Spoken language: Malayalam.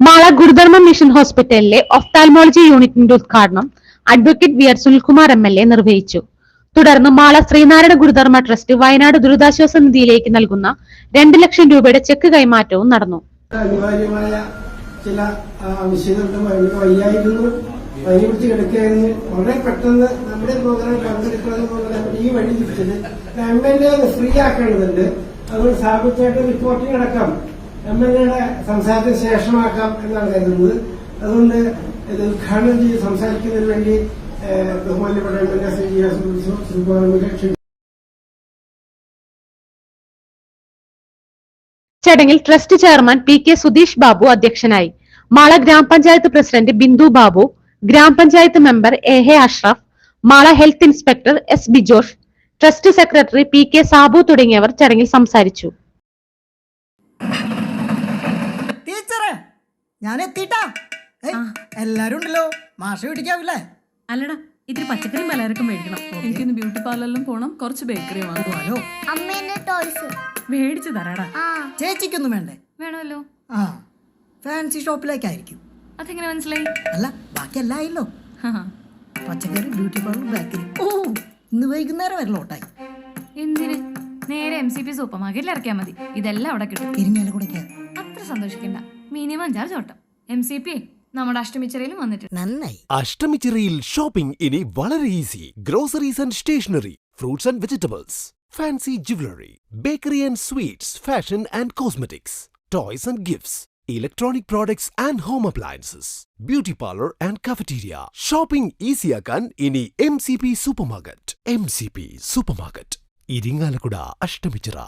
മാള ഗുരുധർമ്മ മിഷൻ ഹോസ്പിറ്റലിലെ ഒഫ്താൽമോളജി യൂണിറ്റിന്റെ ഉദ്ഘാടനം advocate V R Sunilkumar M L A നിർവഹിച്ചു. തുടർന്ന് മാള ശ്രീനാരായണ ഗുരുധർമ്മ ട്രസ്റ്റ് വയനാട് ദുരിതാശ്വാസ നിധിയിലേക്ക് നൽകുന്ന രണ്ട് ലക്ഷം രൂപയുടെ ചെക്ക് കൈമാറ്റവും നടന്നു. അനിവാര്യമായ ചില ആ, ആവശ്യങ്ങളുണ്ട് അവർക്ക് വയ്യായിരുന്നു വഴിപിടിച്ച് കിടക്കുകയായിരുന്നു. വളരെ പെട്ടെന്ന് നമ്മുടെ പ്രോഗ്രാം പങ്കെടുക്കണമെന്ന് പറഞ്ഞാൽ ഈ വഴി തിരിച്ചത് എം എൽ എ ഫ്രീ ആക്കേണ്ടതുണ്ട്. അതുകൊണ്ട് സ്ഥാപിച്ചായിട്ട് റിപ്പോർട്ടിംഗ് അടക്കം എം എൽ എയുടെ സംസാരത്തിന് ശേഷമാക്കാം എന്നാണ് കരുതുന്നത്. അതുകൊണ്ട് ഇത് ഉദ്ഘാടനം ചെയ്ത് സംസാരിക്കുന്നതിന് വേണ്ടി ബഹുമാന്യപ്പെട്ട എം എൽ എ ശ്രീ ക്ഷണിക്കുന്നു ചടങ്ങിൽ trust chairman P K Sudheesh Babu അധ്യക്ഷനായി. Mala grama panchayat president Bindu Babu grama panchayat member A he Ashraf Mala health inspector S Bijosh trust secretary P K Sabu തുടങ്ങിയവർ ചടങ്ങിൽ സംസാരിച്ചു. ടീച്ചറെ ഞാൻ എത്തിട്ടാ എല്ലാരും ഉണ്ടല്ലോ. മാഷ പിടിക്കാവില്ലേ അല്ലടാ ഇത്തിരി പച്ചക്കറിയും പലചരക്കും മേടിക്കണം. എനിക്കിന്ന് ബ്യൂട്ടി പാർലറിലും പോണം. കുറച്ച് ബേക്കറി മേടിച്ചു തരാടാ. ചേച്ചിക്കൊന്നും വേണ്ടേ? വേണമല്ലോ. ആ. ഫാൻസി ഷോപ്പിലേക്കായിരിക്കും അതെങ്ങനെ മനസ്സിലായി? അല്ല ബാക്കി എല്ലാം ആയില്ലോ പച്ചക്കറി ബ്യൂട്ടി പാർലർ ബേക്കറി ഓ ഇന്ന് വൈകുന്നേരം വരെ ലോട്ടായി എന്തിന്? നേരെ എം സി പി സൂപ്പർ മാർക്കറ്റിൽ ഇറക്കിയാൽ മതി. ഇതെല്ലാം അവിടെ കിട്ടും. കൂടെ അത്ര സന്തോഷിക്കണ്ട. മിനിമം ചാർജ് ഓട്ടം. എം സി പി നമ്മുടെ അഷ്ടമിച്ചിറയിലും വന്നിട്ടുണ്ട്. നന്നായി. അഷ്ടമിച്ചിറയിൽ ഷോപ്പിംഗ് ഇനി വളരെ easy groceries and stationery fruits and vegetables fancy jewellery bakery and sweets fashion and cosmetics toys and gifts electronic products and home appliances beauty parlour and cafeteria shopping ഈസിയാക്കാൻ ഇനി M C P supermarket M C P supermarket Irinjalakuda Ashtamichira.